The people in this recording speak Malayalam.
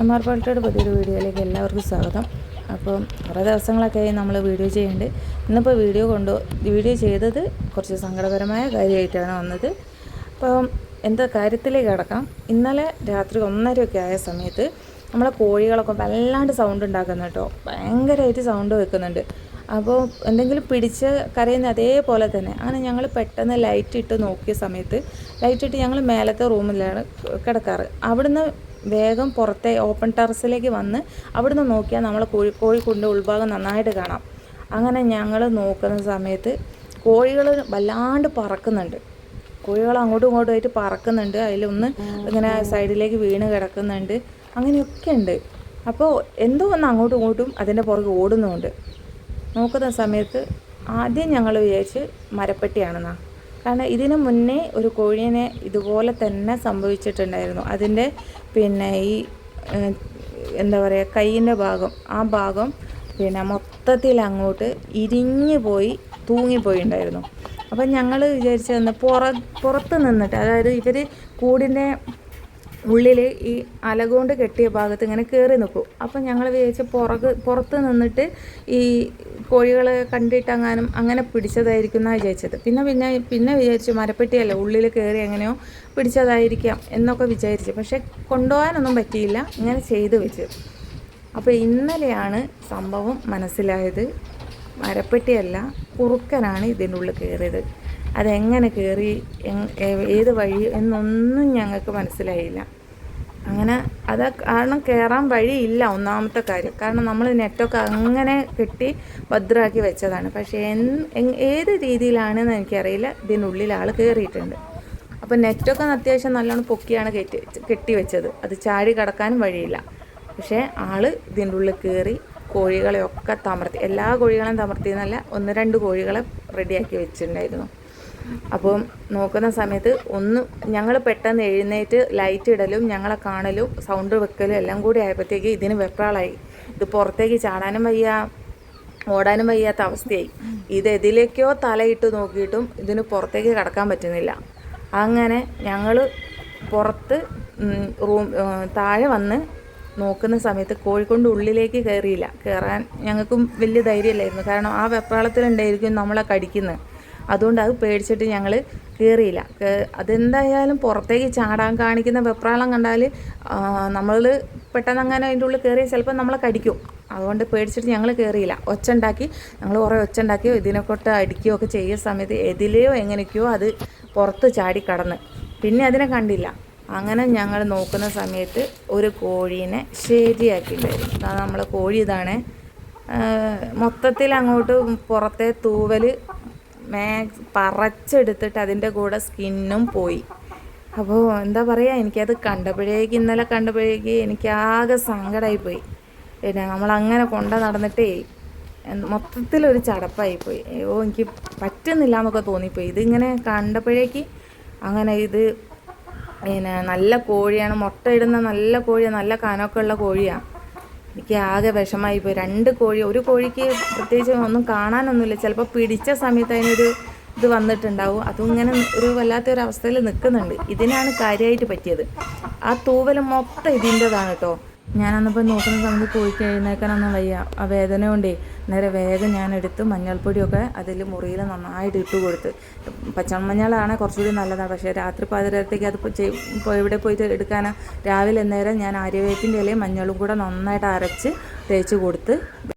എം ആർ പോൾട്ടയുടെ പുതിയൊരു വീഡിയോയിലേക്ക് എല്ലാവർക്കും സ്വാഗതം. അപ്പോൾ കുറേ ദിവസങ്ങളൊക്കെ ആയി നമ്മൾ വീഡിയോ ചെയ്യുന്നുണ്ട്. ഇന്നിപ്പോൾ വീഡിയോ കൊണ്ട് വീഡിയോ ചെയ്തത് കുറച്ച് സങ്കടപരമായ കാര്യമായിട്ടാണ് വന്നത്. അപ്പോൾ എന്താ കാര്യത്തിലേക്ക് കിടക്കാം. ഇന്നലെ രാത്രി ഒന്നരയൊക്കെ ആയ സമയത്ത് നമ്മളെ കോഴികളൊക്കെ വല്ലാണ്ട് സൗണ്ട് ഉണ്ടാക്കുന്നു കേട്ടോ. ഭയങ്കരമായിട്ട് സൗണ്ട് വെക്കുന്നുണ്ട്. അപ്പോൾ എന്തെങ്കിലും പിടിച്ച് കരയുന്ന അതേപോലെ തന്നെ. അങ്ങനെ ഞങ്ങൾ പെട്ടെന്ന് ലൈറ്റ് ഇട്ട് നോക്കിയ സമയത്ത് ലൈറ്റ് ഇട്ട് ഞങ്ങൾ മേലത്തെ റൂമിലാണ് കിടക്കാറ്. അവിടുന്ന് വേഗം പുറത്തെ ഓപ്പൺ ടെറസിലേക്ക് വന്ന് അവിടുന്ന് നോക്കിയാൽ നമ്മൾ കോഴി കോഴിക്കുണ്ട് ഉൾഭാഗം നന്നായിട്ട് കാണാം. അങ്ങനെ ഞങ്ങൾ നോക്കുന്ന സമയത്ത് കോഴികൾ വല്ലാണ്ട് പറക്കുന്നുണ്ട്. കോഴികൾ അങ്ങോട്ടും ഇങ്ങോട്ടും ആയിട്ട് പറക്കുന്നുണ്ട്. അതിലൊന്ന് ഇങ്ങനെ സൈഡിലേക്ക് വീണ് കിടക്കുന്നുണ്ട്. അങ്ങനെയൊക്കെ ഉണ്ട്. അപ്പോൾ എന്തോ ഒന്ന് അങ്ങോട്ടും ഇങ്ങോട്ടും അതിന്റെ പുറകെ ഓടുന്നുമുണ്ട് നോക്കുന്ന സമയത്ത് ആദ്യം ഞങ്ങൾ വിചാരിച്ച് മരപ്പെട്ടിയാണെന്നാ കാരണം ഇതിനു മുന്നേ ഒരു കോഴീനെ ഇതുപോലെ തന്നെ സംഭവിച്ചിട്ടുണ്ടായിരുന്നു. അതിന്റെ പിന്നെ ഈ എന്താ പറയുക കൈയിന്റെ ഭാഗം ആ ഭാഗം പിന്നെ മൊത്തത്തിൽ അങ്ങോട്ട് ഇരിഞ്ഞു പോയി തൂങ്ങിപ്പോയിണ്ടായിരുന്നു. അപ്പം ഞങ്ങൾ വിചാരിച്ചതെന്ന് പുറ പുറത്ത് നിന്നിട്ട് അതായത് ഇവർ കൂടിന്റെ ഉള്ളിൽ ഈ അലകൊണ്ട് കെട്ടിയ ഭാഗത്ത് ഇങ്ങനെ കയറി നിൽക്കും. അപ്പം ഞങ്ങൾ വിചാരിച്ച പുറക് പുറത്ത് നിന്നിട്ട് ഈ കോഴികളെ കണ്ടിട്ടങ്ങാനും അങ്ങനെ പിടിച്ചതായിരിക്കും എന്നാണ് വിചാരിച്ചത്. പിന്നെ പിന്നെ പിന്നെ വിചാരിച്ചു മരപ്പെട്ടിയല്ല ഉള്ളിൽ കയറി എങ്ങനെയോ പിടിച്ചതായിരിക്കാം എന്നൊക്കെ വിചാരിച്ചു. പക്ഷേ കൊണ്ടുപോകാനൊന്നും പറ്റിയില്ല ഇങ്ങനെ ചെയ്തു വെച്ച്. അപ്പോൾ ഇന്നലെയാണ് സംഭവം മനസ്സിലായത്. മരപ്പെട്ടിയല്ല കുറുക്കനാണ് ഇതിന്റെ ഉള്ളിൽ കയറിയത് അതെങ്ങനെ കയറി ഏത് വഴി എന്നൊന്നും ഞങ്ങൾക്ക് മനസ്സിലായില്ല. അങ്ങനെ അത് കാരണം കയറാൻ വഴിയില്ല ഒന്നാമത്തെ കാര്യം. കാരണം നമ്മൾ നെറ്റൊക്കെ അങ്ങനെ കെട്ടി ഭദ്രമാക്കി വെച്ചതാണ്. പക്ഷേ ഏത് രീതിയിലാണെന്ന് എനിക്കറിയില്ല. ഇതിനുള്ളിൽ ആൾ കയറിയിട്ടുണ്ട് അപ്പോൾ നെറ്റൊക്കെ അത്യാവശ്യം നല്ലോണം പൊക്കിയാണ് കെട്ടി കെട്ടി വെച്ചത്. അത് ചാടി കടക്കാനും വഴിയില്ല. പക്ഷേ ആൾ ഇതിന്റെ ഉള്ളിൽ കയറി കോഴികളെയൊക്കെ തമർത്തി എല്ലാ കോഴികളെയും തമർത്തിയെന്നല്ല ഒന്ന് രണ്ട് കോഴികളെ റെഡിയാക്കി വെച്ചിട്ടുണ്ടായിരുന്നു. അപ്പം നോക്കുന്ന സമയത്ത് ഒന്ന് ഞങ്ങൾ പെട്ടെന്ന് എഴുന്നേറ്റ് ലൈറ്റ് ഇടലും ഞങ്ങളെ കാണലും സൗണ്ട് വെക്കലും എല്ലാം കൂടി ആയപ്പോഴത്തേക്ക് ഇതിന് വെപ്രാളായി. ഇത് പുറത്തേക്ക് ചാടാനും വയ്യ ഓടാനും വയ്യാത്ത അവസ്ഥയായി. ഇത് എതിലേക്കോ തലയിട്ട് നോക്കിയിട്ടും ഇതിന് പുറത്തേക്ക് കടക്കാൻ പറ്റുന്നില്ല. അങ്ങനെ ഞങ്ങൾ പുറത്ത് റൂം താഴെ വന്ന് നോക്കുന്ന സമയത്ത് കോഴിക്കൊണ്ട് ഉള്ളിലേക്ക് കയറിയില്ല. കയറാൻ ഞങ്ങൾക്കും വലിയ ധൈര്യമില്ലായിരുന്നു. കാരണം ആ വെപ്രാളത്തിലുണ്ടായിരിക്കും നമ്മളെ കടിക്കുന്നത്. അതുകൊണ്ട് അത് പേടിച്ചിട്ട് ഞങ്ങൾ കയറിയില്ല അതെന്തായാലും പുറത്തേക്ക് ചാടാൻ കാണിക്കുന്ന വെപ്രാളം കണ്ടാൽ നമ്മൾ പെട്ടെന്ന് അങ്ങനെ അതിന്റെ ഉള്ളിൽ കയറിയാൽ ചിലപ്പോൾ നമ്മളെ കടിക്കും. അതുകൊണ്ട് പേടിച്ചിട്ട് ഞങ്ങൾ കയറിയില്ല ഒച്ച ഉണ്ടാക്കി ഞങ്ങൾ കുറേ ഒച്ച ഉണ്ടാക്കിയോ ഇതിനെക്കൊട്ട് അടിക്കുകയോ ഒക്കെ ചെയ്യുന്ന സമയത്ത് എതിലെയോ എങ്ങനെയൊക്കെയോ അത് പുറത്ത് ചാടി കടന്ന്. പിന്നെ അതിനെ കണ്ടില്ല. അങ്ങനെ ഞങ്ങൾ നോക്കുന്ന സമയത്ത് ഒരു കോഴീനെ ശരിയാക്കിയിട്ടുണ്ടായിരുന്നു അതാ നമ്മളെ കോഴി ഇതാണ്. മൊത്തത്തിൽ അങ്ങോട്ട് പുറത്തെ തൂവൽ മാക്സ് പറച്ചെടുത്തിട്ട് അതിന്റെ കൂടെ സ്കിന്നും പോയി. അപ്പോൾ എന്താ പറയുക എനിക്കത് കണ്ടപ്പോഴേക്ക് ഇന്നലെ കണ്ടപ്പോഴേക്ക് എനിക്ക് ആകെ സങ്കടമായിപ്പോയി പിന്നെ നമ്മളങ്ങനെ കൊണ്ട നടന്നിട്ടേ മൊത്തത്തിലൊരു ചടപ്പായിപ്പോയി. അയ്യോ എനിക്ക് പറ്റുന്നില്ല എന്നൊക്കെ തോന്നിപ്പോയി. ഇതിങ്ങനെ കണ്ടപ്പോഴേക്ക് അങ്ങനെ ഇത് പിന്നെ നല്ല കോഴിയാണ് മുട്ടയിടുന്ന നല്ല കോഴിയാണ് നല്ല കനമൊക്കെ ഉള്ള കോഴിയാണ് എനിക്ക് ആകെ വിഷമായി പോയി. രണ്ട് കോഴി ഒരു കോഴിക്ക് പ്രത്യേകിച്ച് ഒന്നും കാണാനൊന്നുമില്ല. ചിലപ്പോൾ പിടിച്ച സമയത്ത് അതിനൊരു ഇത് വന്നിട്ടുണ്ടാവും. അതും ഇങ്ങനെ ഒരു വല്ലാത്തൊരു അവസ്ഥയിൽ നിൽക്കുന്നുണ്ട്. ഇതിനാണ് കാര്യമായിട്ട് പറ്റിയത്. ആ തൂവൽ മൊത്തം ഇതിന്റെതാണ് കേട്ടോ. ഞാനന്നിപ്പോൾ നോക്കുന്ന സമയത്ത് കോഴിക്ക് എഴുന്നേക്കാനൊന്നും വയ്യ. ആ വേദന കൊണ്ടേ നേരെ വേഗം ഞാൻ എടുത്ത് മഞ്ഞൾപ്പൊടിയൊക്കെ അതിൽ മുറിയിൽ നന്നായിട്ട് ഇട്ട് കൊടുത്ത്. പച്ചമഞ്ഞളാണ് കുറച്ചുകൂടി നല്ലതാണ്. പക്ഷേ രാത്രി പാതിരത്തേക്ക് അത് എവിടെ പോയിട്ട് എടുക്കാനാണ് രാവിലെ നേരം ഞാൻ ആര്യവേപ്പിന്റെ ഇലയും മഞ്ഞളും കൂടെ നന്നായിട്ട് അരച്ച് തേച്ച് കൊടുത്ത്